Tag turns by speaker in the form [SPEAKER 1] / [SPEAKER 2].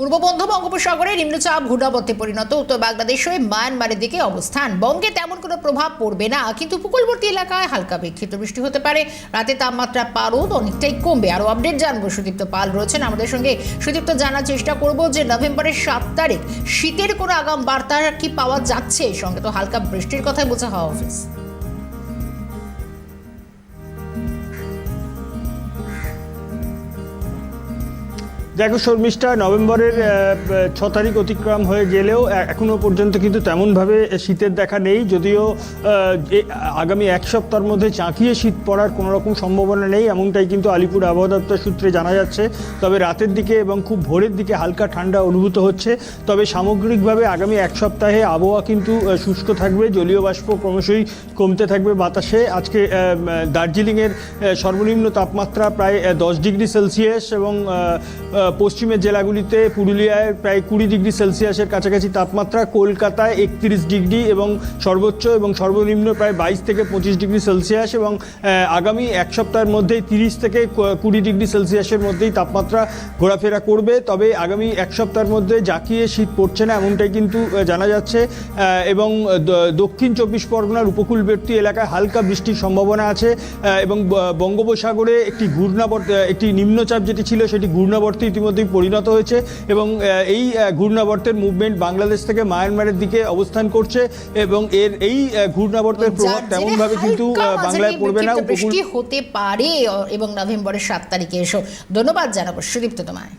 [SPEAKER 1] পূর্ব বন্ধ বঙ্গোপসাগরে নিম্নচাপ ঘূর্ণাবর্তে পরিণত, উত্তর বাংলাদেশ হয়ে মায়ানমারের দিকে অবস্থান। বঙ্গে তেমন কোনো প্রভাব পড়বে না, কিন্তু উপকূলবর্তী এলাকায় হালকা বিক্ষিপ্ত বৃষ্টি হতে পারে। রাতে তাপমাত্রা পারদ, অনেকটাই কমবে। আরও আপডেট জানব সুদীপ্ত পাল রয়েছেন আমাদের সঙ্গে। সুদীপ্ত, জানার চেষ্টা করব যে নভেম্বরের সাত তারিখ শীতের কোনো আগাম বার্তা কি পাওয়া যাচ্ছে? সঙ্গে তো হালকা বৃষ্টির কথাই বোঝা হওয়া অফিস।
[SPEAKER 2] দেখো শর্মিষ্ঠা, নভেম্বরের ছ তারিখ অতিক্রম হয়ে গেলেও এখনও পর্যন্ত কিন্তু তেমনভাবে শীতের দেখা নেই। যদিও আগামী এক সপ্তাহের মধ্যে চাঁকিয়ে শীত পড়ার কোনো রকম সম্ভাবনা নেই, এমনটাই কিন্তু আলিপুর আবহাওয়া দপ্তর সূত্রে জানা যাচ্ছে। তবে রাতের দিকে এবং খুব ভোরের দিকে হালকা ঠান্ডা অনুভূত হচ্ছে। তবে সামগ্রিকভাবে আগামী এক সপ্তাহে আবহাওয়া কিন্তু শুষ্ক থাকবে, জলীয় বাষ্প ক্রমশই কমতে থাকবে বাতাসে। আজকে দার্জিলিংয়ের সর্বনিম্ন তাপমাত্রা প্রায় দশ ডিগ্রি সেলসিয়াস এবং পশ্চিমের জেলাগুলিতে পুরুলিয়ায় প্রায় কুড়ি ডিগ্রি সেলসিয়াসের কাছাকাছি তাপমাত্রা, কলকাতায় একত্রিশ ডিগ্রি এবং সর্বোচ্চ এবং সর্বনিম্ন প্রায় বাইশ থেকে পঁচিশ ডিগ্রি সেলসিয়াস এবং আগামী এক সপ্তাহের মধ্যেই তিরিশ থেকে কুড়ি ডিগ্রি সেলসিয়াসের মধ্যেই তাপমাত্রা ঘোরাফেরা করবে। তবে আগামী এক সপ্তাহের মধ্যে জাকিয়ে শীত পড়ছে না এমনটাই কিন্তু জানা যাচ্ছে। এবং দক্ষিণ চব্বিশ পরগনার উপকূলবর্তী এলাকায় হালকা বৃষ্টির সম্ভাবনা আছে। এবং বঙ্গোপসাগরে একটি ঘূর্ণাবর্ত, একটি নিম্নচাপ যেটি ছিল সেটি ঘূর্ণাবর্তে ইতিমধ্যেই পরিণত হয়েছে এবং এই ঘূর্ণাবর্তের মুভমেন্ট বাংলাদেশ থেকে মায়ানমারের দিকে অবস্থান করছে এবং এর এই ঘূর্ণাবর্তের প্রভাব
[SPEAKER 1] তেমন ভাবে
[SPEAKER 2] তেমনভাবে কিন্তু বাংলায় পড়বে না। উপকূল
[SPEAKER 1] হতে পারে এবং নভেম্বরের সাত তারিখে এসো। ধন্যবাদ জানাব সুদীপ্ত তোমায়।